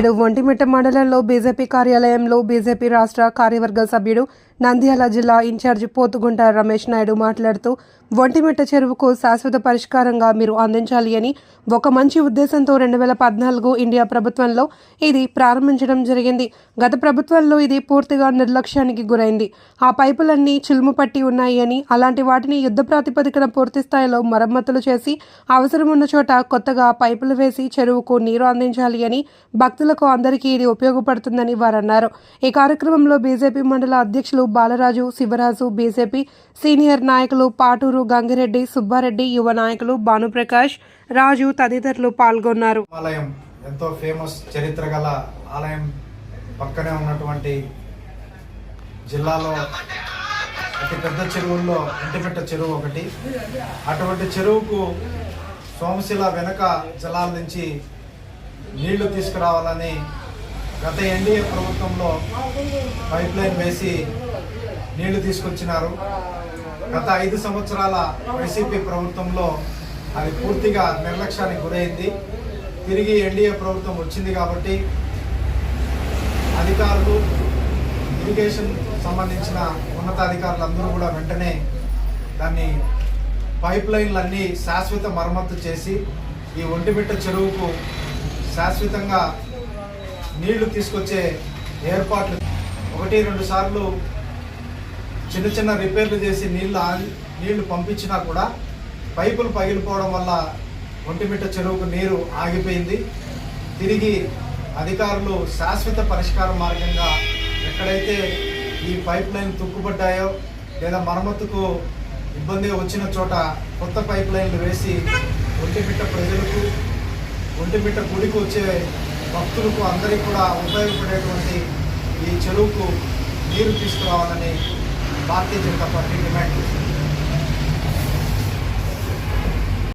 నేడు ఒంటిమిట్ట మండలంలో బీజేపీ కార్యాలయంలో బీజేపీ రాష్ట్ర కార్యవర్గ సభ్యుడు నంద్యాల జిల్లా ఇన్ఛార్జి పోతుగుంట రమేష్ నాయుడు మాట్లాడుతూ ఒంటిమిట్ట చెరువుకు శాశ్వత పరిష్కారంగా మీరు అందించాలి అని ఒక మంచి ఉద్దేశంతో రెండు వేల పద్నాలుగు ఇండియా ప్రభుత్వంలో ఇది ప్రారంభించడం జరిగింది. గత ప్రభుత్వంలో ఇది పూర్తిగా నిర్లక్ష్యానికి గురైంది. ఆ పైపులన్నీ చిలుము పట్టి ఉన్నాయి అని అలాంటి వాటిని యుద్ధ ప్రాతిపదికన పూర్తి స్థాయిలో మరమ్మతులు చేసి అవసరం ఉన్న చోట కొత్తగా పైపులు వేసి చెరువుకు నీరు అందించాలి అని భక్తులకు అందరికీ ఇది ఉపయోగపడుతుందని వారు అన్నారు ఈ కార్యక్రమంలో బీజేపీ మండల అధ్యక్షులు బాలరాజు శివరాజు బీజేపీ సీనియర్ నాయకులు పాటూరు గంగిరెడ్డి సుబ్బారెడ్డి యువ నాయకులు భానుప్రకాష్ రాజు తదితరులు పాల్గొన్నారు. ఆలయం ఎంతో ఫేమస్ చరిత్ర గల ఆలయం పక్కనే ఉన్నటువంటి జిల్లాలో అతి పెద్ద చెరువుల్లో ఇంటిపెట్ట చెరువు ఒకటి. అటువంటి చెరువుకు సోమశిల వెనక జలాల నుంచి నీళ్ళు తీసుకురావాలని గత ఎన్డీఏ ప్రభుత్వంలో పైప్ లైన్ వేసి నీళ్ళు తీసుకొచ్చినారు. గత ఐదు సంవత్సరాల వైసీపీ ప్రభుత్వంలో అది పూర్తిగా నిర్లక్ష్యానికి గురైంది. తిరిగి ఎన్డీఏ ప్రభుత్వం వచ్చింది కాబట్టి అధికారులు ఇరిగేషన్ సంబంధించిన ఉన్నతాధికారులందరూ కూడా వెంటనే దాన్ని పైప్ లైన్లన్నీ శాశ్వత మరమ్మతు చేసి ఈ ఒంటిమిట్ట చెరువుకు శాశ్వతంగా నీళ్ళు తీసుకొచ్చే ఏర్పాట్లు. ఒకటి రెండు సార్లు చిన్న చిన్న రిపేర్లు చేసి నీళ్ళు ఆగి- నీళ్ళు పంపించినా కూడా పైపులు పగిలిపోవడం వల్ల ఒంటిమిట్ట చెరువుకు నీరు ఆగిపోయింది. తిరిగి అధికారులు శాశ్వత పరిష్కార మార్గంగా ఎక్కడైతే ఈ పైప్ లైన్ తుక్కుపడ్డాయో లేదా మరమ్మతుకు ఇబ్బంది వచ్చిన చోట కొత్త పైప్ లైన్లు వేసి ఒంటిమిట్ట ప్రజలకు ఒంటిమిట్ట గుడికి వచ్చే భక్తులకు అందరికీ కూడా ఉపయోగపడేటువంటి ఈ చెరువుకు నీరు తీసుకురావాలని భారతీయ జనతా పార్టీ డిమాండ్ చేస్తుంది.